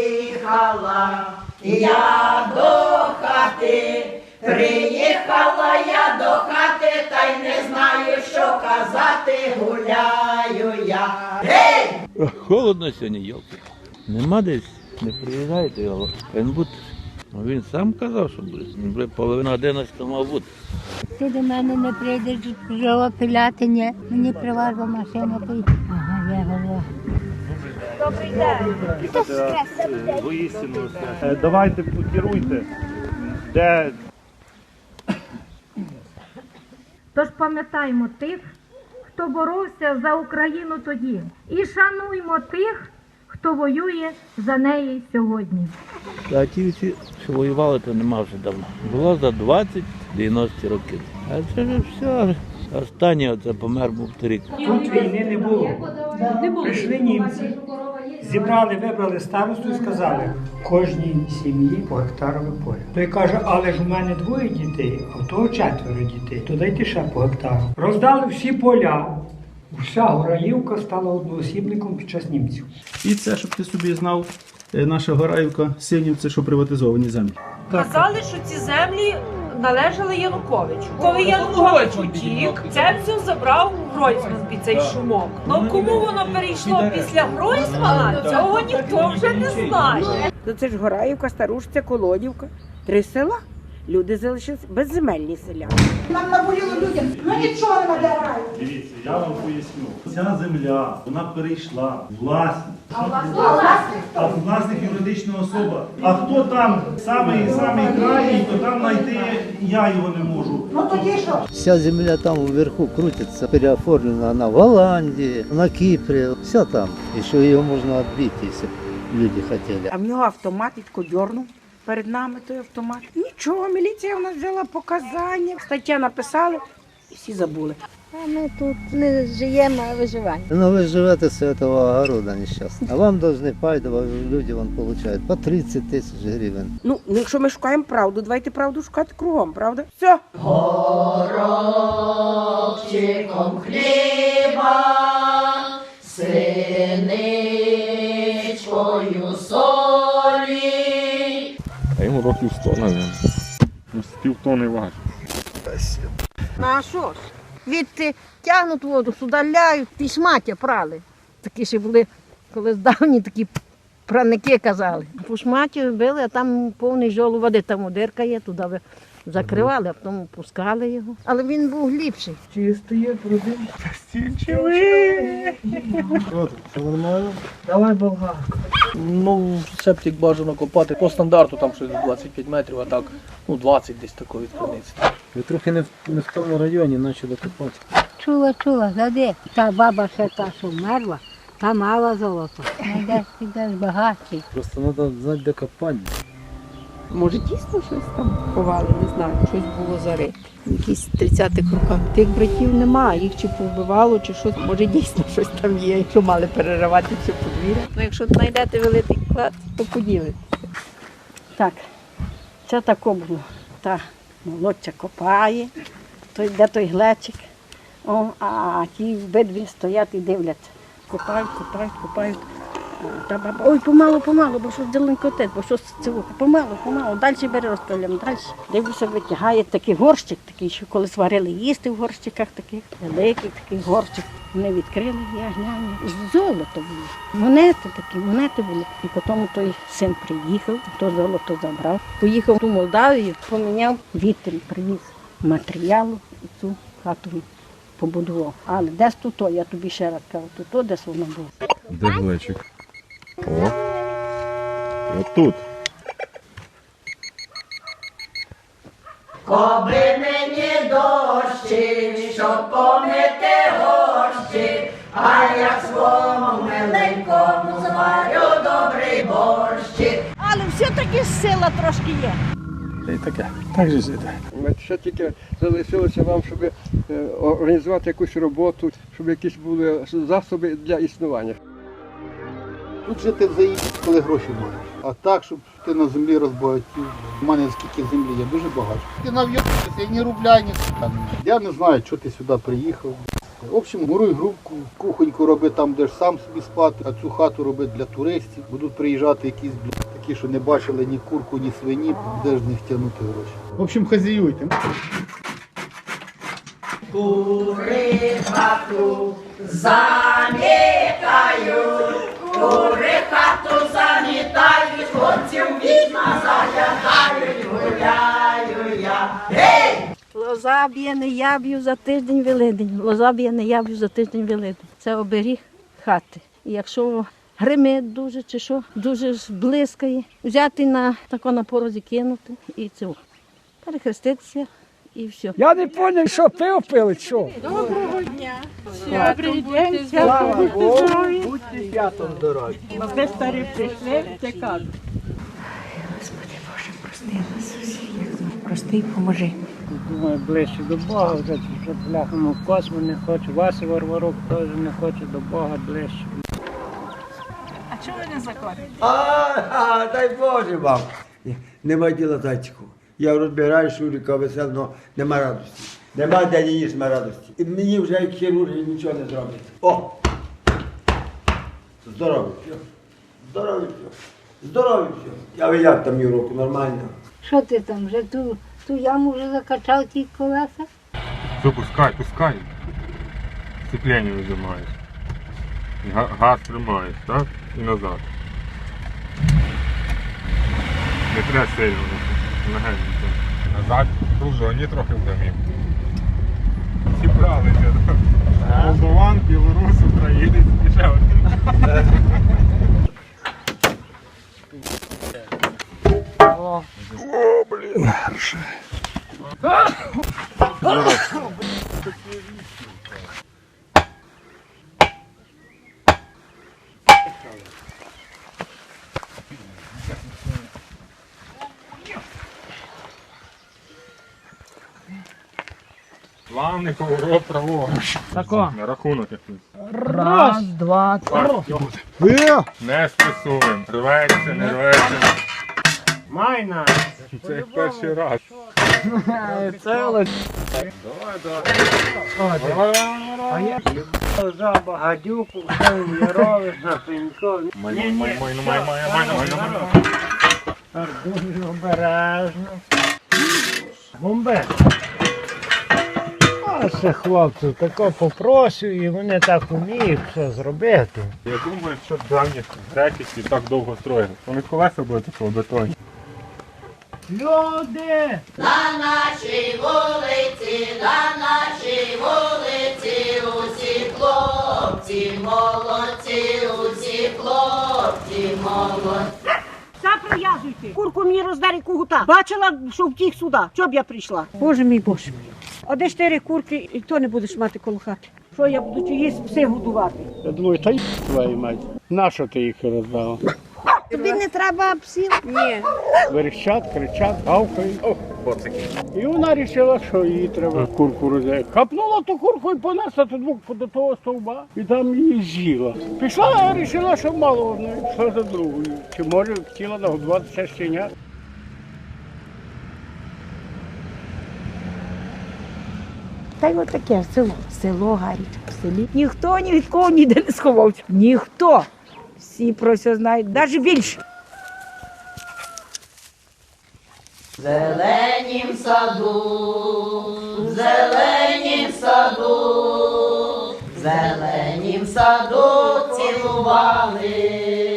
Приїхала я до хати, приїхала я до хати, та й не знаю, що казати, гуляю я. Гей! Холодно сьогодні, йолки. Нема десь, не приїжджайте його. Він бути. Ну, Він сам казав, що буде. Він буде половина 11 мав бути. Ти до мене не прийдеш жого пилятиня. Мені приважила машина ти. Ага, я голова. Воістину. Е, Давайте керуйте. Де Тож пам'ятаймо тих, хто боровся за Україну тоді, і шануймо тих, хто воює за неї сьогодні. А ті всі, що воювали, то нема вже давно. Було за 20 90 років. А це вже все. Останній оце помер був торік. Тут війни не було. Прийшли німці, зібрали, вибрали старосту і сказали, кожній сім'ї по гектарове поле. Той каже, але ж у мене двоє дітей, а в того четверо дітей, то дайте ще по гектару. Роздали всі поля. Вся Гораївка стала одноосібником під час німців. І це, щоб ти собі знав, е, наша Гораївка, синів, це що приватизовані землі. Казали, що ці землі належали Януковичу. Коли Янукович утік, це все забрав Гройсман під цей шумок. Ну кому воно перейшло після Гройсмана, цього ніхто вже не знає. То це ж Гораївка, Старушця, Колодівка. Три села. Люди залишилися безземельні селяни. Нам наболіло людям. Ну нічого не Дивіться, я вам поясню. Ця земля, вона перейшла власність. А власник юридична особа. А хто там самий самий крайній, то там знайти я його не можу. Ну тоді що? Вся земля там вверху крутится, переоформлена она в Голландии, на Кипре, все там. Еще ее можно отбить, если б люди хотели. А в нього автомат відкодьорнув перед нами той автомат. Нічого, міліція в нас взяла показання. Стаття написали і всі забули. А ми тут не живемо, а виживаємо. Но вы живете с этого огорода несчастно. А вам должны пайдово, люди вон получают по 30 тысяч гривен. Ну, ну, якщо ми шукаємо правду, давайте правду шукати кругом, правда? Все. Горобчиком хліба, синичкою солі. А йому років 100, навіть. Ну, з півтони важить. Ну а що ж? Відти тягнуть воду, сюди ляють, пішмаття прали. Такі ще були, коли давні такі праники казали. По шматі били, а там повний жолу води, там дирка є, туди ви закривали, а потім пускали його. Але він був глибший. Ну, септик бажано копати по стандарту, там щось 25 метрів, а так, ну 20 десь такої відкриниці. Ви трохи не в, не в тому районі почали копати. Чула, чула, зади. Та баба ще та, що вмерла, та мала золото. Йдеш, йдеш багатший. Просто треба знати, де копати. Може дійсно щось там ховали, не знаю, щось було зарите. Якісь 30-х роках. Тих братів немає, їх чи повбивало, чи щось. Може дійсно щось там є, якщо мали переривати все подвір'я. Ну якщо знайдете великий клад, то поділитеся. Так, це тако було. Та молодця копає, той, де той глечик. О, а ті обидві стоять і дивляться. Копають, копають, копають. Та баба, ой, помалу, помалу, бо щось дзеленькотить, бо щось це вухо. Помалу, помалу, далі бери розпиляємо, далі. Дивлюся, витягає такий горщик, такий, що коли сварили їсти в горщиках таких, великий такий горщик. Вони відкрили, я гляну. Золото було. Монети такі, монети були. І потім той син приїхав, то золото забрав. Поїхав в Молдавію, поміняв вітер, привіз матеріалу і цю хату побудував. Але десь тут, то, я тобі ще раз кажу, тут то, десь воно було. Де глечик? О. Отут. Коби мені дощі, щоб помити горщик, а я своєму миленькому зварю добрий борщик. Але все-таки сила трошки є. Й таке. Так же жити. Ще тільки залишилося вам, щоб е, організувати якусь роботу, щоб якісь були засоби для існування. Тут жити взаємно, коли гроші маєш. А так, щоб ти на землі розбагатів. У мене скільки землі є, дуже багато. Ти нав'єбся, ні рубля, ні там. Я не знаю, чого ти сюди приїхав. В общем, муруй грубку, кухоньку роби там, де ж сам собі спати, а цю хату роби для туристів. Будуть приїжджати якісь бл- такі, що не бачили ні курку, ні свині, де ж з них тягнути гроші. В общем, хазяюйте. Кури хату замітають, кури хату замітають, хлопців вікна заглядають, гуляю я. Гей! Лоза б'є не я б'ю за тиждень Великдень. Лоза б'є не я б'ю за тиждень Великдень. Це оберіг хати. І якщо гримить дуже чи що, дуже блискає, взяти на тако на порозі кинути і це перехреститися і все. Я не зрозумів, що пиво пили, що? Доброго дня. Добрий день, Слава Богу. Будьте святом здорові. Ви старі прийшли, це кажуть. Господи Боже, прости нас усіх. Прости і поможи. Думаю, ближче до Бога, вже бляхому косму не хочу, Вася Варварук теж не хоче до Бога ближче. А чого ви не закладете? А, дай Боже вам. Нема діла зайчику. Я розбираю Шурика весело, нема радості. Нема де нема радості. І мені вже як хірурги нічого не зроблять. О! Здоровий все. Здоровий все. Здоровий все. Я ви як там Юроку, нормально? Що ти там вже ту, ту яму вже закачав ті колеса? Все, пускай, пускай. Сцепление выжимаешь. Газ тримаєш, так? І назад. Не треба сильно. Назад кружоні трохи вдамів. Зібралися. Молдован, білорус, українець і ще один. О, блін, хорошо. Плавний поворот праворуч. Тако. На рахунок якийсь. Раз, два, три. Е! Не спресуємо. Рветься, не рветься. Майна! Це перший раз. Це лише. Давай, давай. Жаба гадюку, там яровиш на пеньков. Майно, майно, майно, майно, майно, майно. Дуже обережно. Бомбе. Це хлопців тако попросив і вони так вміють все зробити. Я думаю, що давні греки так довго строїли. Вони колеса були такого бетоні. Люди! На нашій вулиці, на нашій вулиці, усі хлопці, молодці, усі хлопці, молодці. Все прив'язуйте. Курку мені роздері кугута. Бачила, що втік сюди. Що б я прийшла? Боже мій, боже мій. А де чотири курки, і то не будеш мати коло хати. Що я буду чиїсь пси годувати? Я думаю, та й твою мать. Нащо ти їх роздала? Тобі не треба псів? Ні. Верещать, кричать, гавкають. І вона вирішила, що їй треба курку роздати. Хапнула ту курку і понесла туди до того стовба, і там її з'їла. Пішла, а вирішила, що мало одної, пішла за другою. Чи може хотіла нагодувати ще щеня? Та й отаке село. Село гаряче в селі. Ніхто ні від кого ніде не сховався. Ніхто. Всі про все знають, навіть більше. В зеленім саду, в зеленім саду, в зеленім саду цілували